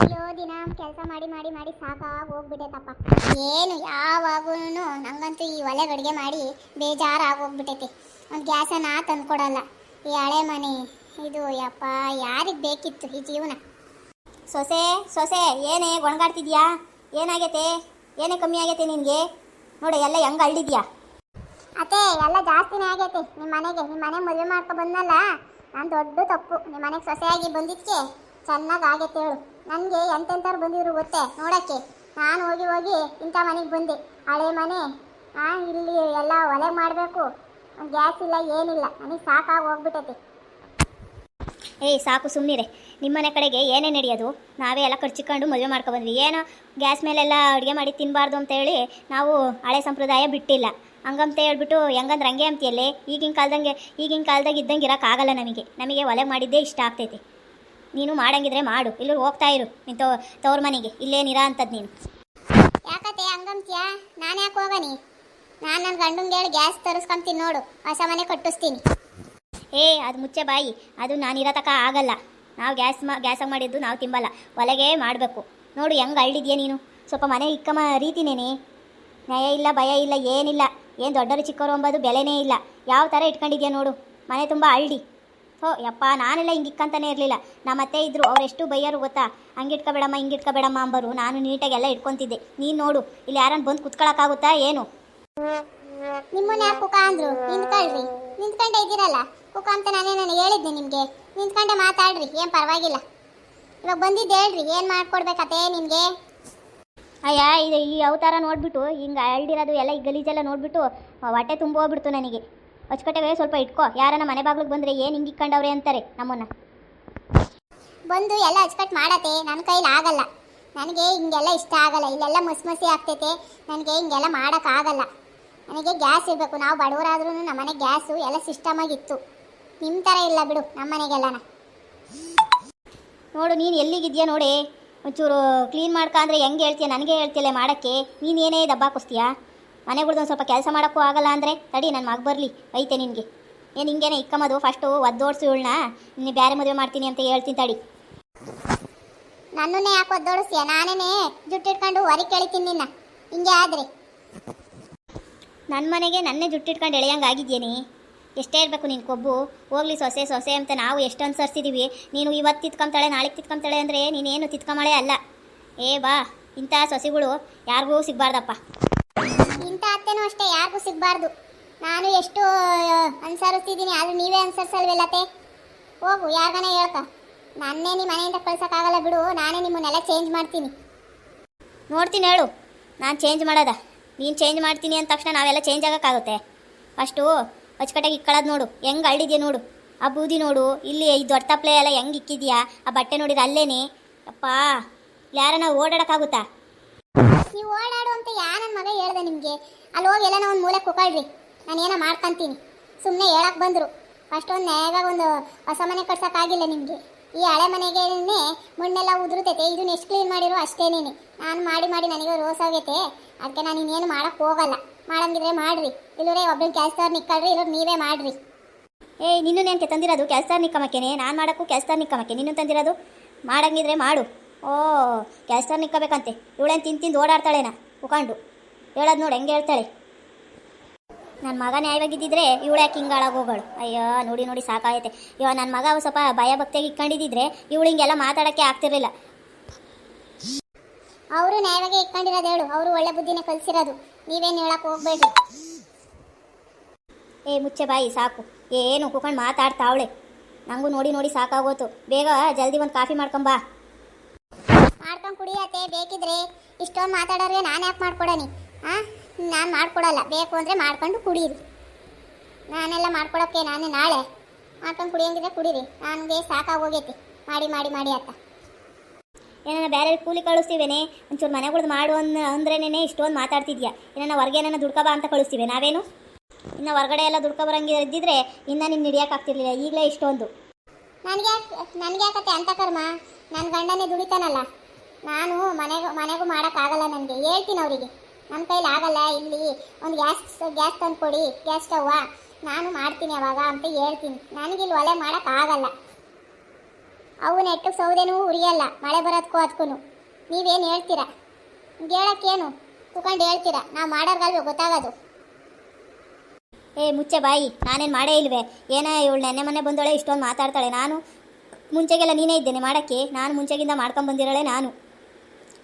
ಅಯ್ಯೋ ದಿನ ಕೆಲಸ ಮಾಡಿ ಮಾಡಿ ಮಾಡಿ ಸಾಕಾಗಿ ಹೋಗ್ಬಿಟ್ಟೈತಪ್ಪ. ಏನು ಯಾವಾಗೂ ನಂಗಂತೂ ಈ ಒಲೆ ಅಡುಗೆ ಮಾಡಿ ಬೇಜಾರು ಹೋಗ್ಬಿಟ್ಟೈತಿ ಒಂದು ಗ್ಯಾಸನ್ನ ತಂದ್ಕೊಡಲ್ಲ. ಈ ಹಳೆ ಮನೆ, ಇದು ಯಪ್ಪ, ಯಾರಿಗೆ ಬೇಕಿತ್ತು ಈ ಜೀವನ? ಸೊಸೆ ಸೊಸೆ, ಏನೇ ಗೊಣಗಾಡ್ತಿದ್ಯಾ? ಏನಾಗೈತೆ? ಏನೇ ಕಮ್ಮಿ ಆಗೈತೆ ನಿನಗೆ? ನೋಡಿ, ಎಲ್ಲ ಹೆಂಗೆ ಅಳ್ಳಿದ್ಯಾ ಅತ್ತೆ, ಎಲ್ಲ ಜಾಸ್ತಿನೇ ಆಗೈತೆ. ನಿಮ್ಮ ಮನೆಗೆ ನಿಮ್ಮ ಮನೆ ಮದುವೆ ಮಾಡ್ಕೊ ಬಂದಲ್ಲ ನಾನು ದೊಡ್ಡ ತಪ್ಪು. ನಿಮ್ಮ ಮನೆಗೆ ಸೊಸೆಯಾಗಿ ಬಂದಿದ್ದಕ್ಕೆ ಚೆನ್ನಾಗಿ ಹೇಳು. ನನಗೆ ಎಂತೆಂಥವ್ರು ಬಂದಿದ್ರು ಗೊತ್ತೇ? ನೋಡೋಕ್ಕೆ. ನಾನು ಹೋಗಿ ಹೋಗಿ ಇಂಥ ಮನೆಗೆ ಬಂದೆ. ಹಳೆ ಮನೆ. ಹಾಂ ಇಲ್ಲಿ ಎಲ್ಲ ಒಲೆ ಮಾಡಬೇಕು. ಗ್ಯಾಸ್ ಇಲ್ಲ, ಏನಿಲ್ಲ. ನನಗೆ ಸಾಕಾಗಿ ಹೋಗ್ಬಿಟ್ಟೈತಿ. ಏಯ್, ಸಾಕು ಸುಮ್ಮನಿರೆ ನಿಮ್ಮನೆ ಕಡೆಗೆ ಏನೇ ನಡೆಯೋದು? ನಾವೇ ಎಲ್ಲ ಖರ್ಚಿಕೊಂಡು ಮದುವೆ ಮಾಡ್ಕೊಬಂದ್ವಿ. ಏನೋ? ಗ್ಯಾಸ್ ಮೇಲೆಲ್ಲ ಅಡುಗೆ ಮಾಡಿ ತಿನ್ನಬಾರ್ದು ಅಂತ ಹೇಳಿ ನಾವು ಹಳೆ ಸಂಪ್ರದಾಯ ಬಿಟ್ಟಿಲ್ಲ. ಹಂಗಂತ ಹೇಳ್ಬಿಟ್ಟು ಹೆಂಗಂದ್ರೆ ಹಂಗೆ ಅಂತೀಯಲ್ಲೇ? ಈಗಿನ ಕಾಲದಂಗೆ, ಈಗಿನ ಕಾಲದಾಗ ಇದ್ದಂಗೆ ಇರೋಕ್ಕಾಗಲ್ಲ ನಮಗೆ. ನಮಗೆ ಒಲೆ ಮಾಡಿದ್ದೇ ಇಷ್ಟ ಆಗ್ತೈತಿ. ನೀನು ಮಾಡಂಗಿದ್ರೆ ಮಾಡು. ಇಲ್ಲಿ ಹೋಗ್ತಾ ಇರು. ನೀನು ತೋ ತವ್ರ ಮನೆಗೆ. ಇಲ್ಲೇನಿರ ಅಂತದ್ ನೀನು. ಯಾಕತ್ತೆ ಹಂಗಂತ್ಯ? ನಾನು ಯಾಕೆ ಹೋಗನಿ? ನಾನು ನನ್ನ ಗಂಡಂಗೆ ಹೇಳಿ ಗ್ಯಾಸ್ ತರಿಸ್ಕೊಂತೀನಿ ನೋಡು. ಹೊಸ ಮನೆ ಕಟ್ಟಿಸ್ತೀನಿ. ಏ ಅದು ಮುಚ್ಚೆ ಬಾಯಿ. ಅದು ನಾನು ಇರೋ ತಕ ಆಗಲ್ಲ. ನಾವು ಗ್ಯಾಸ್ ಮಾ ಗ್ಯಾಸಾಗಿ ಮಾಡಿದ್ದು ನಾವು ತಿಂಬಲ್ಲ. ಒಲೆಗೆ ಮಾಡಬೇಕು. ನೋಡು ಹೆಂಗೆ ಅಳ್ಳಿದ್ಯಾ ನೀನು? ಸ್ವಲ್ಪ ಮನೆ ಇಕ್ಕಮ ರೀತಿನೇನೆ. ನಯ ಇಲ್ಲ ಭಯ ಇಲ್ಲ ಏನಿಲ್ಲ. ಏನು ದೊಡ್ಡರು ಚಿಕ್ಕವರು ಅಂಬೋದು ಬೆಲೆನೇ ಇಲ್ಲ. ಯಾವ ಥರ ಇಟ್ಕೊಂಡಿದ್ಯಾ ನೋಡು. ಮನೆ ತುಂಬ ಅಳ್ಳಿ ಹೋ ಯಪ್ಪ ನಾನೆಲ್ಲ ಹಿಂಗೆ ಇಕ್ಕಂತಾನೆ ಇರಲಿಲ್ಲ. ನಮ್ಮ ಅತ್ತೆ ಇದ್ರು ಅವರೆಷ್ಟು ಬೈಯರು ಗೊತ್ತಾ? ಹಂಗೆ ಇಟ್ಕೋಬೇಡಮ್ಮ ಹಿಂಗೆ ಇಟ್ಕೋಬೇಡಮ್ಮ ಅಂಬರು. ನಾನು ನೀಟಾಗಿ ಎಲ್ಲ ಇಟ್ಕೊತಿದ್ದೆ. ನೀನು ನೋಡು ಇಲ್ಲಿ ಯಾರನ್ನ ಬಂದು ಕುತ್ಕೊಳಕ್ಕಾಗುತ್ತಾ ಏನು? ನಿಮ್ಮನ್ನ ಯಾಕೆ ಕುಕ ಅಂದ್ರು? ನಿಂತ್ಕೊಳ್ರಿ. ನಿಂತ್ಕೊಂಡೆ ಇದ್ದೀರಲ್ಲ? ಕುಕ ಅಂತ ನಾನೇ ನನಗೆ ಹೇಳಿದ್ದೆ ನಿಮಗೆ. ನಿಂತ್ಕೊಂಡೆ ಮಾತಾಡ್ರಿ ಏನು ಪರವಾಗಿಲ್ಲ. ಇವಾಗ ಬಂದಿದ್ದು ಹೇಳ್ರಿ ಏನು ಮಾಡ್ಕೊಡ್ಬೇಕತ್ತೆ ನಿಮಗೆ? ಅಯ್ಯ ಇದು ಈ ಅವತಾರ ನೋಡ್ಬಿಟ್ಟು ಹಿಂಗೆ ಅಳ್ದಿರೋದು ಎಲ್ಲ ಈ ಗಲೀಜೆಲ್ಲ ನೋಡ್ಬಿಟ್ಟು ಹೊಟ್ಟೆ ತುಂಬ ಹೋಗ್ಬಿಡ್ತು ನನಗೆ. ಅಚ್ಚುಕಟ್ಟೆಗೆ ಸ್ವಲ್ಪ ಇಟ್ಕೋ. ಯಾರನ್ನ ಮನೆ ಬಾಗ್ಲಿಗೆ ಬಂದರೆ ಏನು ಹಿಂಗೆ ಇಕ್ಕಂಡವ್ರೆ ಅಂತಾರೆ ನಮ್ಮನ್ನ. ಬಂದು ಎಲ್ಲ ಅಚ್ಚುಕಟ್ಟು ಮಾಡತ್ತೆ. ನನ್ನ ಕೈಲಿ ಆಗಲ್ಲ. ನನಗೆ ಹಿಂಗೆಲ್ಲ ಇಷ್ಟ ಆಗಲ್ಲ. ಇಲ್ಲೆಲ್ಲ ಮಸಿ ಮಸಿ ಆಗ್ತೈತೆ. ನನಗೆ ಹಿಂಗೆಲ್ಲ ಮಾಡೋಕ್ಕಾಗಲ್ಲ ನನಗೆ ಗ್ಯಾಸ್ ಇರಬೇಕು. ನಾವು ಬಡವರಾದ್ರೂ ನಮ್ಮನೆ ಗ್ಯಾಸು ಎಲ್ಲ ಸಿಸ್ಟಮಾಗಿತ್ತು ನಿಮ್ಮ ಥರ ಇಲ್ಲ ಬಿಡು ನಮ್ಮ ಮನೆಗೆಲ್ಲನ. ನೋಡು ನೀನು ಎಲ್ಲಿಗಿದ್ಯಾ ನೋಡಿ? ಒಂಚೂರು ಕ್ಲೀನ್ ಮಾಡ್ಕ ಅಂದರೆ ಹೆಂಗೆ ಹೇಳ್ತೀಯ? ನನಗೆ ಹೇಳ್ತಿಯಲ್ಲೇ ಮಾಡೋಕ್ಕೆ. ನೀನು ಏನೇ ದಬ್ಬಾಕಿಸ್ತೀಯಾ ಮನೆಗಳ್ದು ಒಂದು ಸ್ವಲ್ಪ ಕೆಲಸ ಮಾಡೋಕ್ಕೂ ಆಗಲ್ಲ ಅಂದರೆ ತಡಿ ನನ್ನ ಮಗ ಬರಲಿ ಐತೆ ನಿನಗೆ. ಏನು ಹಿಂಗೇನೆ ಇಕ್ಕಮ್ಮದು ಫಸ್ಟು ಒದ್ದೋಡ್ಸು ಇವಳನ್ನ. ನಿನ್ನ ಬೇರೆ ಮದುವೆ ಮಾಡ್ತೀನಿ ಅಂತ ಹೇಳ್ತೀನಿ ತಡಿ. ನನ್ನನ್ನೇ ಯಾಕೆ ಒದ್ದೋಡಿಸ್ತೀಯ? ನಾನೇ ಜುಟ್ಟಿಟ್ಕೊಂಡು ಹೊರಗೆ ಕೇಳಿತೀನಿ ನಿನ್ನ. ಹಿಂಗೆ ಆದರೆ. ನನ್ನ ಮನೆಗೆ ನನ್ನೇ ಜುಟ್ಟಿಟ್ಕೊಂಡು ಎಳೆಯಂಗೆ ಆಗಿದ್ದೀನಿ ಎಷ್ಟೇ ಇರಬೇಕು ನಿನ್ನ ಕೊಬ್ಬು ಹೋಗ್ಲಿ ಸೊಸೆ ಸೊಸೆ ಅಂತ ನಾವು ಎಷ್ಟೊಂದು ಅನ್ಸರ್ಸಿದ್ದೀವಿ ನೀನು ಇವತ್ತು ತಿತ್ಕೊಂತಾಳೆ ನಾಳೆ ತಿತ್ಕೊಂತಾಳೆ ಅಂದರೆ ನೀನೇನು ತಿತ್ಕೊಂಬಳೆ ಅಲ್ಲ. ಏ ಬಾ ಇಂಥ ಸೊಸೆಗಳು ಯಾರಿಗೂ ಸಿಗಬಾರ್ದಪ್ಪ. ಅತ್ತೆನೂ ಅಷ್ಟೇ, ಯಾರಿಗೂ ಸಿಗಬಾರ್ದು. ನಾನು ಎಷ್ಟು ಅನುಸರಿಸ್ತಿದ್ದೀನಿ, ಆದ್ರೆ ನೀವೇ ಅನ್ಸರ್ಸಲ್ವೆಲ್ಲತ್ತೆ ಹೋಗು, ಯಾರ್ಗಾನ ಹೇಳ್ಕ. ನನ್ನೇ ನಿಮ್ಮ ಮನೆಯಿಂದ ಕಳ್ಸೋಕ್ಕಾಗಲ್ಲ ಬಿಡು, ನಾನೇ ನಿಮ್ಮನ್ನೆಲ್ಲ ಚೇಂಜ್ ಮಾಡ್ತೀನಿ. ನೋಡ್ತೀನಿ ಹೇಳು, ನಾನು ಚೇಂಜ್ ಮಾಡೋದ. ನೀನು ಚೇಂಜ್ ಮಾಡ್ತೀನಿ ಅಂದ ತಕ್ಷಣ ನಾವೆಲ್ಲ ಚೇಂಜ್ ಆಗೋಕ್ಕಾಗುತ್ತೆ. ಫಸ್ಟು ಅಚ್ಚುಕಟ್ಟಾಗಿ ಇಕ್ಕೊಳ್ಳೋದು ನೋಡು, ಹೆಂಗೆ ಅಳ್ಳಿದ್ಯಾ ನೋಡು. ಆ ಬೂದಿ ನೋಡು ಇಲ್ಲಿ ಈ ದೊಡ್ಡ ತಪ್ಪಲೆ ಎಲ್ಲ ಹೆಂಗೆ ಇಕ್ಕಿದ್ಯಾ? ಆ ಬಟ್ಟೆ ನೋಡಿದ ಅಲ್ಲೇನೆ? ಅಪ್ಪ ಯಾರನ್ನ ಓಡಾಡೋಕ್ಕಾಗುತ್ತಾ? ನೀವು ಓಡಾಡು ಅಂತ ಯಾ ನನ್ನ ಮಗ ಹೇಳ್ದೆ ನಿಮಗೆ? ಅಲ್ಲಿ ಹೋಗಿ ಎಲ್ಲ ಒಂದು ಮೂಲೆ ಕುಕ್ಕಳ್ರಿ ನಾನು ಏನೋ ಮಾಡ್ಕೊಂತೀನಿ. ಸುಮ್ಮನೆ ಹೇಳಕ್ಕೆ ಬಂದರು. ಫಸ್ಟ್ ಒಂದು ನ್ಯಾಯವಾಗಿ ಒಂದು ಹೊಸ ಮನೆ ಕಟ್ಸೋಕ್ಕಾಗಿಲ್ಲ ನಿಮಗೆ. ಈ ಹಳೆ ಮನೆಗೆ ಮಣ್ಣೆಲ್ಲ ಉದುರುತೈತೆ. ಇದನ್ನ ಎಷ್ಟು ಕ್ಲೀನ್ ಮಾಡಿರೋ ಅಷ್ಟೇನೇನೆ. ನಾನು ಮಾಡಿ ಮಾಡಿ ನನಗೆ ರೋಸ್ ಆಗೈತೆ. ಅದಕ್ಕೆ ನಾನು ಇನ್ನೇನು ಮಾಡಕ್ಕೆ ಹೋಗಲ್ಲ. ಮಾಡಂಗಿದ್ರೆ ಮಾಡ್ರಿ. ಇಲ್ಲರೇ ಒಬ್ಬನ ಕೆಲಸದವ್ರು ನಿಕ್ಕಳ್ರಿ, ಇಲ್ಲರು ನೀವೇ ಮಾಡ್ರಿ. ಏಯ್ ನಿನ್ನೂ ನೆನ್ಕೆ ತಂದಿರೋದು? ಕೆಲಸ ನಿಕ್ಕಮಕ್ಕೇನೆ? ನಾನು ಮಾಡೋಕ್ಕೂ ಕೆಲಸ ನಿಕ್ಕಮಕ್ಕೆ. ನಿನ್ನೂ ತಂದಿರೋದು? ಮಾಡಂಗಿದ್ರೆ ಮಾಡು. ಓ ಕೆಲಸ ನಿಕ್ಕಬೇಕಂತೆ ಇವಳೇನು ತಿಂದು ತಿಂದು ಓಡಾಡ್ತಾಳೇನ? ಉಕಾಂಡು ಹೇಳೋದು ನೋಡಿ ಹೆಂಗೆ ಹೇಳ್ತಾಳೆ? ನನ್ನ ಮಗ ನ್ಯಾಯವಾಗಿದ್ದಿದ್ರೆ ಇವಳು ಯಾಕೆ ಹಿಂಗಾಳಾಗೋಗಳು ಅಯ್ಯೋ ನೋಡಿ ನೋಡಿ ಸಾಕಾಗೈತೆ. ಇವಾಗ ನನ್ನ ಮಗ ಸ್ವಲ್ಪ ಭಯ ಭಕ್ತಿಯಾಗಿ ಇಟ್ಕೊಂಡಿದ್ದಿದ್ರೆ ಇವಳು ಹಿಂಗೆಲ್ಲ ಮಾತಾಡೋಕ್ಕೆ ಆಗ್ತಿರಲಿಲ್ಲ. ಅವರು ನ್ಯಾಯವಾಗಿ ಇಟ್ಕೊಂಡಿರೋದು ಹೇಳು. ಅವರು ಒಳ್ಳೆ ಬುದ್ಧಿನೇ ಕಲಿಸಿರೋದು. ನೀವೇನು ಹೇಳಕ್ಕೆ ಹೋಗ್ಬೇಡಿ ಏ ಮುಚ್ಚೆ ಬಾಯಿ ಸಾಕು. ಏನು ಕುಕೊಂಡು ಮಾತಾಡ್ತಾವಳೆ. ನನಗೂ ನೋಡಿ ನೋಡಿ ಸಾಕಾಗೋತು. ಬೇಗ ಜಲ್ದಿ ಒಂದು ಕಾಫಿ ಮಾಡ್ಕೊಂಬಾ ಮಾಡ್ಕೊಂಡು ಕುಡಿಯತ್ತೆ, ಬೇಕಿದ್ರೆ ಇಷ್ಟೊಂದು ಮಾತಾಡೋರಿಗೆ ನಾನು ಯಾಕೆ ಮಾಡ್ಕೊಡನಿ? ಹಾಂ ನಾನು ಮಾಡ್ಕೊಡಲ್ಲ. ಬೇಕು ಅಂದರೆ ಮಾಡ್ಕೊಂಡು ಕುಡೀರಿ. ನಾನೆಲ್ಲ ಮಾಡ್ಕೊಡೋಕ್ಕೆ ನಾನೇ ನಾಳೆ. ಮಾಡ್ಕೊಂಡು ಕುಡಿಯಂಗಿದ್ರೆ ಕುಡೀರಿ. ನನಗೆ ಸಾಕಾಗೋಗೈತಿ. ಮಾಡಿ ಮಾಡಿ ಮಾಡಿ ಅತ್ತ ಏನಾನ ಬೇರೆ ಕೂಲಿ ಕಳಿಸ್ತೀವೇನೆ? ಒಂಚೂರು ಮನೆಗಳ್ದು ಮಾಡು ಅನ್ ಅಂದ್ರೇನೆ ಇಷ್ಟೊಂದು ಮಾತಾಡ್ತಿದ್ಯಾ? ಏನಾರ ಹೊರಗೆ ಏನಾರ ದುಡ್ಕಬಾ ಅಂತ ಕಳಿಸ್ತೀವಿ? ನಾವೇನು? ಇನ್ನು ಹೊರಗಡೆ ಎಲ್ಲ ದುಡ್ಕೊ ಬರಂಗೆ ಇದ್ದಿದ್ರೆ ಇನ್ನೂ ನಿನ್ನ ಹಿಡಿಯೋಕ್ಕಾಗ್ತಿರ್ಲಿಲ್ಲ ಈಗಲೇ ಇಷ್ಟೊಂದು. ನನಗೆ ನನಗೆ ಯಾಕತ್ತೆ ಅಂತ ಕರ್ಮ? ನನ್ನ ಗಂಡನೇ ದುಡಿತಾನಲ್ಲ. ನಾನು ಮನೆಗೂ ಮನೆಗೂ ಮಾಡೋಕ್ಕಾಗಲ್ಲ ನನಗೆ. ಹೇಳ್ತೀನಿ ಅವರಿಗೆ. ನಮ್ಮ ಕೈಲಿ ಆಗಲ್ಲ, ಇಲ್ಲಿ ಒಂದು ಗ್ಯಾಸ್ ಗ್ಯಾಸ್ ತಂದು ಕೊಡಿ, ಗ್ಯಾಸ್ ಸ್ಟವ್ವ ನಾನು ಮಾಡ್ತೀನಿ ಅವಾಗ ಅಂತ ಹೇಳ್ತೀನಿ. ನನಗಿಲ್ಲಿ ಒಲೆ ಮಾಡೋಕ್ಕಾಗಲ್ಲ ಅವು ನೆಟ್ಟು ಸೌದೆನೂ ಉರಿಯಲ್ಲ. ಮಳೆ ಬರೋದಕ್ಕೂ ಅದಕ್ಕೂ ನೀವೇನು ಹೇಳ್ತೀರಾ? ಹೇಳೋಕ್ಕೇನು? ಕುತ್ಕೊಂಡು ಹೇಳ್ತೀರಾ? ನಾವು ಮಾಡೋರ್ಗಲ್ವೇ ಗೊತ್ತಾಗೋದು. ಏ, ಮುಚ್ಚೆ ಬಾಯಿ. ನಾನೇನು ಮಾಡೇ ಇಲ್ವೇ? ಏನೋ ಇವಳು ನೆನ್ನೆ ಮನೆ ಬಂದೋಳೆ ಇಷ್ಟೊಂದು ಮಾತಾಡ್ತಾಳೆ. ನಾನು ಮುಂಚೆಗೆಲ್ಲ ನೀನೇ ಇದ್ದೇನೆ ಮಾಡೋಕ್ಕೆ. ನಾನು ಮುಂಚೆಗಿಂದ ಮಾಡ್ಕೊಂಡು ಬಂದಿರೋಳೆ ನಾನು.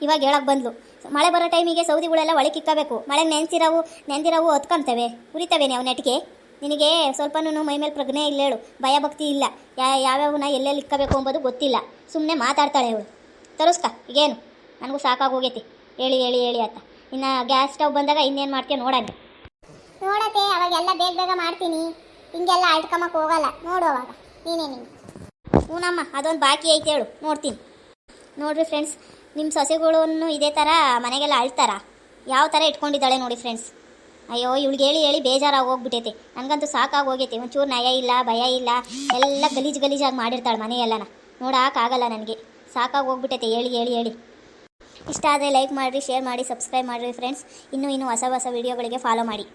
ಇವಾಗ ಹೇಳಕ್ಕೆ ಬಂದ್ಲು. ಮಳೆ ಬರೋ ಟೈಮಿಗೆ ಸೌದಿಗಳೆಲ್ಲ ಒಳಗೆ ಕಿಕ್ಕಬೇಕು ಮಳೆ ನೆನೆಸಿರವು ನೆಂದಿರವು ಹೊತ್ಕೊಂತವೆ. ಉರಿತವೆ ನಾವು ನೆಟ್ಗೆ? ನಿನಗೆ ಸ್ವಲ್ಪನೂ ಮೈ ಮೇಲೆ ಪ್ರಜ್ಞೆ ಇಲ್ಲ ಹೇಳು. ಭಯ ಭಕ್ತಿ ಇಲ್ಲ. ಯಾ ಯಾವ್ಯಾವನ್ನ ಎಲ್ಲೆಲ್ಲಿ ಇಕ್ಕಬೇಕು ಅಂಬೋದು ಗೊತ್ತಿಲ್ಲ. ಸುಮ್ಮನೆ ಮಾತಾಡ್ತಾಳೆ ಅವಳು ತರಿಸ್ಕ ಈಗೇನು? ನನಗೂ ಸಾಕಾಗೋಗೈತಿ ಹೇಳಿ ಹೇಳಿ ಹೇಳಿ ಅಂತ ಇನ್ನು ಗ್ಯಾಸ್ ಸ್ಟವ್ ಬಂದಾಗ ಇನ್ನೇನು ಮಾಡ್ತೀಯ ನೋಡೋಣ. ನೋಡತ್ತೆ ಅವಾಗೆಲ್ಲ ಬೇಗ ಬೇಗ ಮಾಡ್ತೀನಿ. ಹಿಂಗೆಲ್ಲ ಆಳ್ಕೊಂಬಕ್ಕೆ ಹೋಗಲ್ಲ. ನೋಡು ಅವಾಗ. ನೀನೇ ನೀನು ಹ್ಞೂನಮ್ಮ ಅದೊಂದು ಬಾಕಿ ಐತೆ ಹೇಳು. ನೋಡ್ತೀನಿ. ನೋಡ್ರಿ ಫ್ರೆಂಡ್ಸ್ ನಿಮ್ಮ ಸೊಸೆಗಳನ್ನು ಇದೇ ಥರ ಮನೆಗೆಲ್ಲ ಅಳ್ತಾರ? ಯಾವ ಥರ ಇಟ್ಕೊಂಡಿದ್ದಾಳೆ ನೋಡಿ ಫ್ರೆಂಡ್ಸ್ ಅಯ್ಯೋ, ಇವಳಿಗೆ ಹೇಳಿ ಹೇಳಿ ಬೇಜಾರಾಗಿ ಹೋಗ್ಬಿಟ್ಟೈತೆ ನನಗಂತೂ ಸಾಕಾಗಿ ಹೋಗೈತೆ. ಒಂಚೂರು ನಯ ಇಲ್ಲ, ಭಯ ಇಲ್ಲ, ಎಲ್ಲ ಗಲೀಜು ಗಲೀಜಾಗಿ ಮಾಡಿರ್ತಾಳೆ ಮನೆಯೆಲ್ಲನ ನೋಡೋಕ್ಕಾಗಲ್ಲ ನನಗೆ. ಸಾಕಾಗಿ ಹೋಗ್ಬಿಟ್ಟೈತೆ ಹೇಳಿ ಹೇಳಿ ಹೇಳಿ. ಇಷ್ಟ ಆದರೆ ಲೈಕ್ ಮಾಡಿರಿ ಶೇರ್ ಮಾಡಿ ಸಬ್ಸ್ಕ್ರೈಬ್ ಮಾಡಿರಿ ಫ್ರೆಂಡ್ಸ್ ಇನ್ನೂ ಇನ್ನೂ ಹೊಸ ಹೊಸ ವೀಡಿಯೋಗಳಿಗೆ ಫಾಲೋ ಮಾಡಿ.